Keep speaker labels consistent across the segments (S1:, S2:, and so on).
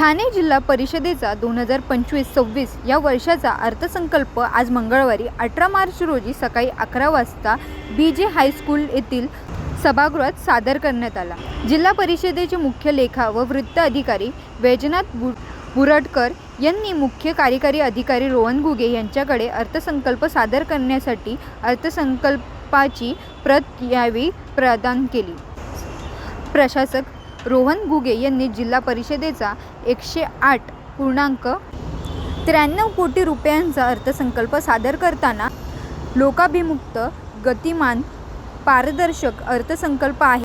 S1: ठाणे जिल्हा परिषदेचा दोन हजार पंचवीस सव्वीस या वर्षाचा अर्थसंकल्प आज मंगळवारी अठरा मार्च रोजी सकाळी अकरा वाजता बी जे हायस्कूल येथील सभागृहात सादर करण्यात आला. जिल्हा परिषदेचे मुख्य लेखा व वृत्त अधिकारी वैजनाथ बु बुरडकर यांनी मुख्य कार्यकारी अधिकारी रोहन घुगे यांच्याकडे अर्थसंकल्प सादर करण्यासाठी अर्थसंकल्पाची प्रत यावेळी प्रदान केली. प्रशासक रोहन घुगे यांनी जिल्हा परिषदेचा एकशे आठ पूर्णांक त्र्याण्णव कोटी रुपयांचा अर्थसंकल्प सादर करताना लोकाभिमुक्त गतिमान पारदर्शक अर्थसंकल्प आहे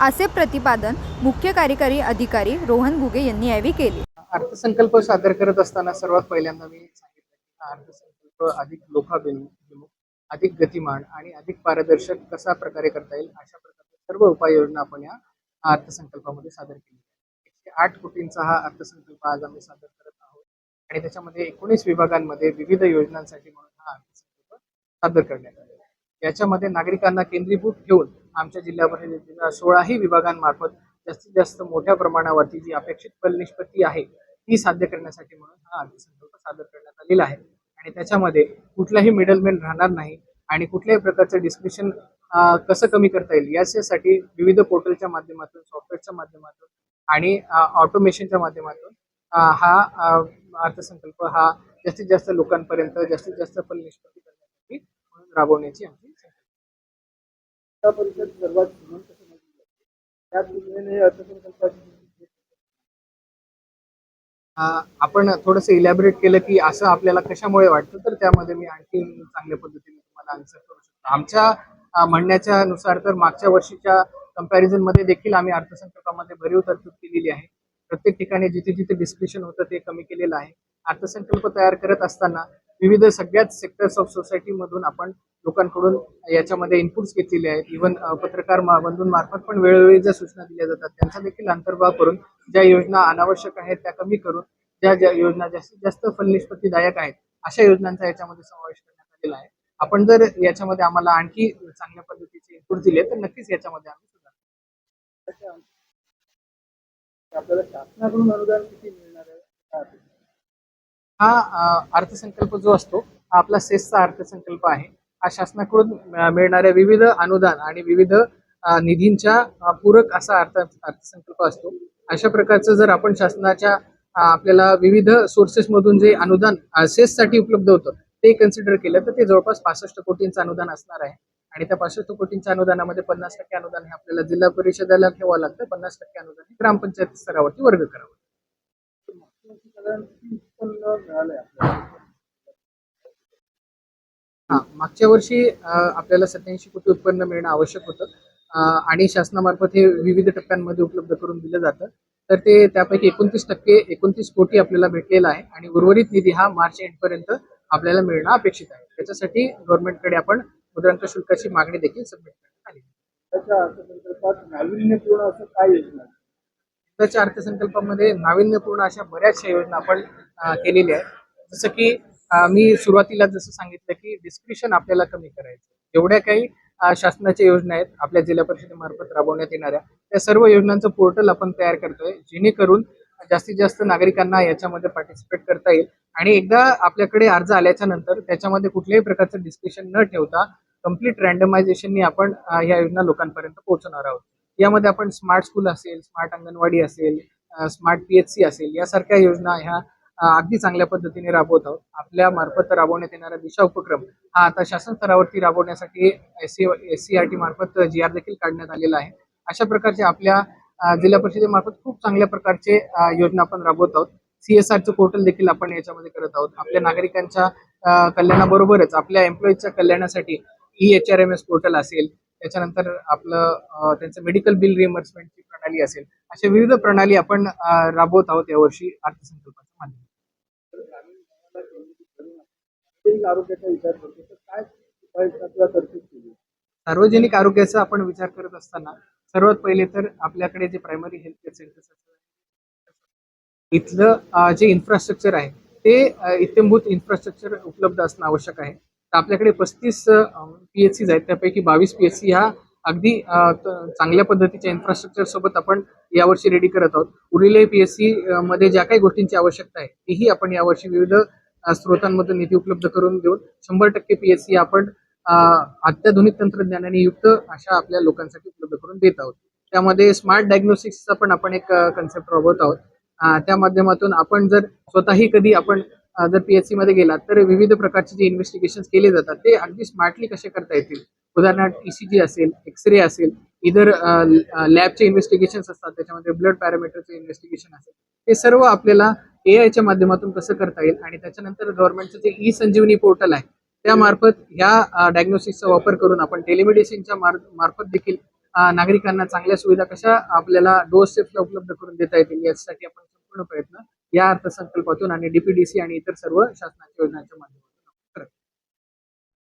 S1: असे प्रतिपादन मुख्य कार्यकारी अधिकारी रोहन घुगे यांनी यावेळी केले.
S2: अर्थसंकल्प सादर करत असताना सर्वात पहिल्यांदा मी सांगितलं की अर्थसंकल्प अधिक लोकाभिमुख अधिक गतिमान आणि अधिक पारदर्शक कसा प्रकारे करता येईल अशा प्रकारच्या सर्व उपाययोजना आपण या अर्थसंकल्पामध्ये सादर केली आठ कोटींचा हा अर्थसंकल्प आज आम्ही सादर करत आहोत. आणि त्याच्यामध्ये एकोणीस विभागांमध्ये विविध योजनांसाठी म्हणून हा अर्थसंकल्प सादर करण्यात आला याच्यामध्ये नागरिकांना केंद्रीभूत ठेवून आमच्या जिल्हा परिषदेच्या सोळाही विभागांमार्फत जास्तीत जास्त मोठ्या प्रमाणावरती जी अपेक्षित फल निष्पत्ती आहे ती साध्य करण्यासाठी म्हणून हा अर्थसंकल्प सादर करण्यात आलेला आहे. आणि त्याच्यामध्ये कुठलाही मिडलमॅन राहणार नाही आणि कुठल्याही प्रकारचं डिस्क्रिप्शन कसं कमी करता येईल याच्यासाठी विविध पोर्टलच्या माध्यमातून सॉफ्टवेअरच्या माध्यमातून आणि ऑटोमेशनच्या माध्यमातून हा अर्थसंकल्प हा जास्तीत जास्त लोकांपर्यंत जास्तीत जास्त फल निष्पत्ती करण्यासाठी म्हणून राबवण्याची आमची संकल्पना आहे.
S3: जिल्हा परिषद सर्वात श्रीमंत समजली जाते त्या तुलनेने अर्थसंकल्पाची
S2: अ, आपण थोडंसं इलॅबरेट केलं की असं आपल्याला कशामुळे वाटतं तर त्यामध्ये मी आणखी चांगल्या पद्धतीने तुम्हाला आन्सर करू शकतो. आमच्या म्हणण्याच्या नुसार तर मागच्या वर्षीच्या कंपॅरिझनमध्ये देखील आम्ही अर्थसंकल्पामध्ये भरीव तरतूद केलेली आहे. प्रत्येक ठिकाणी जिथे जिथे डिस्क्रिप्शन होतं ते कमी केलेलं आहे. अर्थसंकल्प तयार करत असताना विविध सगळ्याच सेक्टर्स ऑफ सोसायटी मधून आपण लोकांकडून याच्यामध्ये इनपुट्स घेतलेले आहेत. इव्हन पत्रकार बंधूंमार्फत पण वेळोवेळी ज्या सूचना दिल्या जातात त्यांचा देखील अंतर्भाव करून ज्या योजना अनावश्यक आहेत त्या कमी करून ज्या ज्या योजना जास्तीत जास्त फलनिष्पत्तीदायक आहेत अशा योजनांचा याच्यामध्ये समावेश करण्यात आलेला आहे. आपण जर याच्यामध्ये आम्हाला आणखी चांगल्या पद्धतीचे इनपुट दिले तर नक्कीच याच्यामध्ये आम्ही
S3: आपल्याला शासनाकडून अनुदान किती मिळणार आहे
S2: हा अर्थसंकल्प जो असतो हा आपला सेसचा अर्थसंकल्प आहे. हा शासनाकडून मिळणाऱ्या विविध अनुदान आणि विविध निधींच्या पूरक असा अर्थ अर्थसंकल्प असतो. अशा प्रकारचं जर आपण शासनाच्या आपल्याला विविध सोर्सेसमधून जे अनुदान सेससाठी उपलब्ध होतं ते कन्सिडर केलं तर ते जवळपास पासष्ट कोटींचं अनुदान असणार आहे. आणि त्या पासष्ट कोटींच्या अनुदानामध्ये पन्नास टक्के अनुदान हे आपल्याला जिल्हा परिषदेला ठेवावं लागतं. पन्नास टक्के अनुदान हे ग्रामपंचायत स्तरावरती वर्ग करावं हा मागच्या वर्षी आपल्याला सत्याऐंशी कोटी उत्पन्न मिळणं आवश्यक होतं. आणि शासनामार्फत हे विविध टप्प्यांमध्ये उपलब्ध करून दिलं जातं. तर ते त्यापैकी एकोणतीस टक्के एकोणतीस कोटी आपल्याला भेटलेला आहे आणि उर्वरित निधी हा मार्च एंड पर्यंत आपल्याला मिळणं अपेक्षित आहे. त्याच्यासाठी गव्हर्नमेंटकडे आपण मुद्रांक शुल्काची मागणी देखील सबमिट करण्यात आली.
S3: त्याच्या नाविन्यपूर्ण असं काय योजना आहे?
S2: यंदाच्या अर्थसंकल्पामध्ये नाविन्यपूर्ण अशा बऱ्याचशा योजना आपण केलेल्या आहेत. जसं की मी सुरुवातीला जसं सांगितलं की डिस्क्रिप्शन आपल्याला कमी करायचं एवढ्या काही शासनाच्या योजना आहेत आपल्या जिल्हा परिषदेमार्फत राबवण्यात येणाऱ्या त्या सर्व योजनांचं पोर्टल आपण तयार करतोय जेणेकरून जास्तीत जास्त नागरिकांना याच्यामध्ये पार्टिसिपेट करता येईल. आणि एकदा आपल्याकडे अर्ज आल्याच्यानंतर त्याच्यामध्ये कुठल्याही प्रकारचं डिस्कशन न ठेवता कंप्लीट रँडमायझेशननी आपण या ह्या योजना लोकांपर्यंत पोहोचवणार आहोत. यामध्ये आपण स्मार्ट स्कूल असेल स्मार्ट अंगणवाडी असेल स्मार्ट पी एच सी असेल यासारख्या योजना ह्या अगदी चांगल्या पद्धतीने राबवत आहोत. आपल्या मार्फत राबवण्यात येणारा दिशा उपक्रम हा आता शासन स्तरावरती राबवण्यासाठी S C S C R T मार्फत जी आर देखील काढण्यात आलेला आहे. अशा प्रकारचे आपल्या जिल्हा परिषदेमार्फत खूप चांगल्या प्रकारचे योजना आपण राबवत आहोत. सी एस आरचं पोर्टल देखील आपण याच्यामध्ये करत आहोत. आपल्या नागरिकांच्या कल्याणाबरोबरच आपल्या एम्प्लॉईजच्या कल्याणासाठी E H R M S portal असेल. त्याच्यानंतर आपलं त्यांचं मेडिकल बिल रिएम्बर्समेंटची प्रणाली असेल. अशा विविध प्रणाली आपण राबवत आहोत यावर्षी अर्थसंकल्पाच्या माध्यमातून.
S3: सार्वजनिक आरोग्याचा
S2: आपण विचार करत असताना सर्वात पहिले तर आपल्याकडे जे प्रायमरी हेल्थ केअर सेंटर्स इथलं जे इन्फ्रास्ट्रक्चर आहे ते इत्यंभूत इन्फ्रास्ट्रक्चर उपलब्ध असणं आवश्यक आहे. तर आपल्याकडे पस्तीस पी एच सीज आहेत त्यापैकी बावीस पी एच सी ह्या अगदी चांगल्या पद्धतीच्या इन्फ्रास्ट्रक्चर सोबत आपण यावर्षी रेडी करत आहोत. उरलेले पीएससी मध्ये ज्या काही गोष्टींची आवश्यकता आहे तीही आपण यावर्षी विविध अ, स्रोतांमधून निधी उपलब्ध करून देऊन शंभर टक्के पीएससी आपण अत्याधुनिक तंत्रज्ञानाने युक्त अशा आपल्या लोकांसाठी उपलब्ध करून देत आहोत. त्यामध्ये स्मार्ट डायग्नोस्टिक्सचा पण आपण एक कन्सेप्ट राबवत आहोत. त्या माध्यमातून आपण जर स्वतःही कधी आपण जर पीएचसी मध्ये गेलात तर विविध प्रकारचे जे इन्व्हेस्टिगेशन केले जातात ते अगदी स्मार्टली कसे करता येतील? उदाहरणार्थ ईसीजी असेल एक्सरे असेल इतर लॅबचे इन्व्हेस्टिगेशन असतात त्याच्यामध्ये ब्लड पॅरामीटरचे इन्व्हेस्टिगेशन असेल. ते सर्व आपल्याला ए आयच्या माध्यमातून कसं करता येईल? आणि त्याच्यानंतर गव्हर्नमेंटचं जे ई संजीवनी पोर्टल आहे त्यामार्फत ह्या डायग्नोसिसचा वापर करून आपण टेलिमेडिसिनच्या मार- मार्फत देखील नागरिकांना चांगल्या सुविधा कशा आपल्याला डोस स्टेप्सला उपलब्ध करून देता येतील यासाठी आपण संपूर्ण प्रयत्न या अर्थसंकल्पातून आणि डीपीडीसी आणि इतर सर्व शासनाच्या योजनांच्या माध्यमातून